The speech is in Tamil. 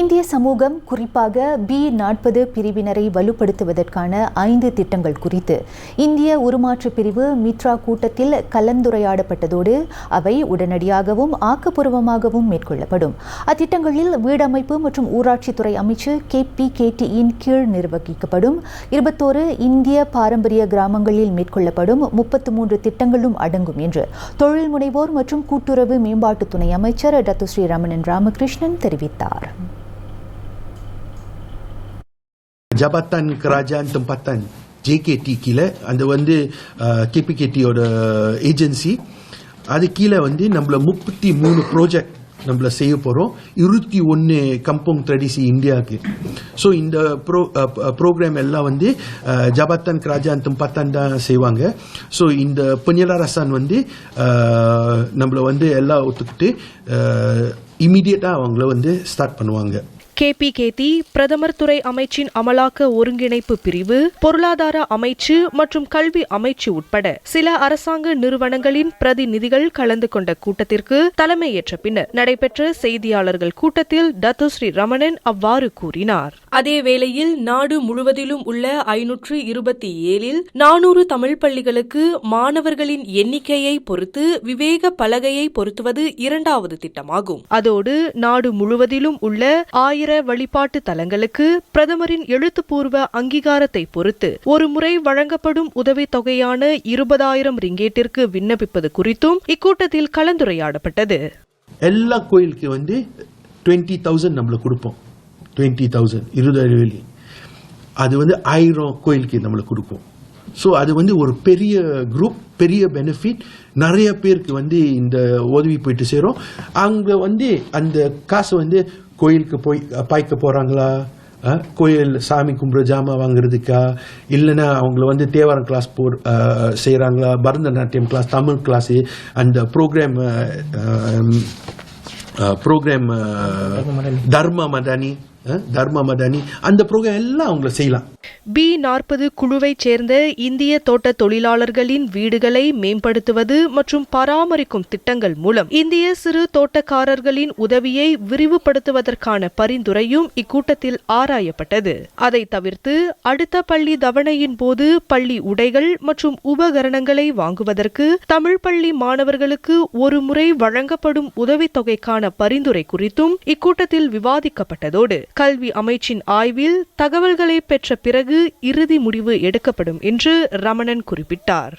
இந்திய சமூகம் குறிப்பாக பி நாற்பது பிரிவினரை வலுப்படுத்துவதற்கான ஐந்து திட்டங்கள் குறித்து. இந்திய உருமாற்று பிரிவு மித்ரா கூட்டத்தில் கலந்துரையாடப்பட்டதோடு அவை உடனடியாகவும் ஆக்கப்பூர்வமாகவும் மேற்கொள்ளப்படும். அத்திட்டங்களில் வீடமைப்பு மற்றும் ஊராட்சித்துறை அமைச்சு கே பி கே டியின் கீழ் நிர்வகிக்கப்படும். இருபத்தோரு இந்திய பாரம்பரிய கிராமங்களில் மேற்கொள்ளப்படும் முப்பத்து மூன்று திட்டங்களும் அடங்கும் என்று தொழில் முனைவோர் மற்றும் கூட்டுறவு மேம்பாட்டு துணை அமைச்சர் டத்து ஸ்ரீ ரமணன் ராமகிருஷ்ணன் தெரிவித்தார். ஜபத்தான் kerajaan tempatan JKT கீழே அந்த வந்து கேபிகேடியோட ஏஜென்சி அது கீழே வந்து நம்மள முப்பத்தி மூணு ப்ராஜெக்ட் நம்மள செய்ய போகிறோம் இருபத்தி ஒன்று கம்போங் ட்ரெடிசி இந்தியாவுக்கு ஸோ இந்த ப்ரோ ப்ரோக்ராம் எல்லாம் வந்து அஹ், கிராஜான் தும்பத்தன் தான் செய்வாங்க. ஸோ இந்த பெஞ்சலாரசான் வந்து நம்மள வந்து எல்லாம் ஒத்துக்கிட்டு இமீடியட்டாக அவங்கள வந்து ஸ்டார்ட் பண்ணுவாங்க. கேபிகேடி பிரதமர் துறை அமைச்சின் அமலாக்க ஒருங்கிணைப்பு பிரிவு பொருளாதார அமைச்சு மற்றும் கல்வி அமைச்சு உட்பட சில அரசாங்க நிறுவனங்களின் பிரதிநிதிகள் கலந்து கொண்ட கூட்டத்திற்கு தலைமையேற்ற பின்னர் நடைபெற்ற செய்தியாளர்கள் கூட்டத்தில் டத்துஸ்ரீ ரமணன் அவ்வாறு கூறினார். அதே வேளையில் நாடு முழுவதிலும் உள்ள ஐநூற்று இருபத்தி ஏழில் நானூறு தமிழ் பள்ளிகளுக்கு மாணவர்களின் எண்ணிக்கையை பொறுத்து விவேக பலகையை பொருத்துவது இரண்டாவது திட்டமாகும். அதோடு நாடு முழுவதிலும் உள்ள ஆயிர வழிபாட்டு தலங்களுக்கு பிரதமரின் எழுத்துப்பூர்வ அங்கீகாரத்தை பொறுத்து ஒரு முறை வழங்கப்படும் உதவித் தொகையான இருபதாயிரம் ரிங்கேட்டிற்கு விண்ணப்பிப்பது குறித்தும் இக்கூட்டத்தில் கலந்துரையாடப்பட்டது. எல்லா கோயிலுக்கு வந்து டுவெண்ட்டி தௌசண்ட் நம்மளுக்கு கொடுப்போம். டுவெண்ட்டி தௌசண்ட் இருபதாயிரம் வெள்ளி. அது வந்து ஆயிரம் கோயிலுக்கு நம்மளுக்கு கொடுப்போம். ஸோ அது வந்து ஒரு பெரிய குரூப் பெரிய பெனிஃபிட் நிறைய பேருக்கு வந்து இந்த உதவி போயிட்டு சேரும். அங்கே வந்து அந்த காசு வந்து கோயிலுக்கு போய் பாய்க்க போகிறாங்களா கோயில் சாமி கும்பிட்ற ஜாமா வாங்குறதுக்கா? இல்லைன்னா அவங்கள வந்து தேவாரம் கிளாஸ் போ செய்கிறாங்களா பரதநாட்டியம் கிளாஸ் தமிழ் கிளாஸு அந்த ப்ரோக்ராம் ப்ரோக்ராம் தர்ம மதானி தர்ம மதனி அந்த ப்ரோக்ராம் எல்லாம் அவங்கள செய்யலாம். பி நாற்பது குழுவைச் சேர்ந்த இந்திய தோட்ட தொழிலாளர்களின் வீடுகளை மேம்படுத்துவது மற்றும் பராமரிக்கும் திட்டங்கள் மூலம் இந்திய சிறு தோட்டக்காரர்களின் உதவியை விரிவுபடுத்துவதற்கான பரிந்துரையும் இக்கூட்டத்தில் ஆராயப்பட்டது. அதை தவிர்த்து அடுத்த பள்ளி தவணையின் போது பள்ளி உடைகள் மற்றும் உபகரணங்களை வாங்குவதற்கு தமிழ் பள்ளி மாணவர்களுக்கு ஒரு முறை வழங்கப்படும் உதவித்தொகைக்கான பரிந்துரை குறித்தும் இக்கூட்டத்தில் விவாதிக்கப்பட்டதோடு கல்வி அமைச்சின் ஆய்வில் தகவல்களை பெற்ற பிறகு இறுதி முடிவு எடுக்கப்படும் என்று ரமணன் குறிப்பிட்டார்.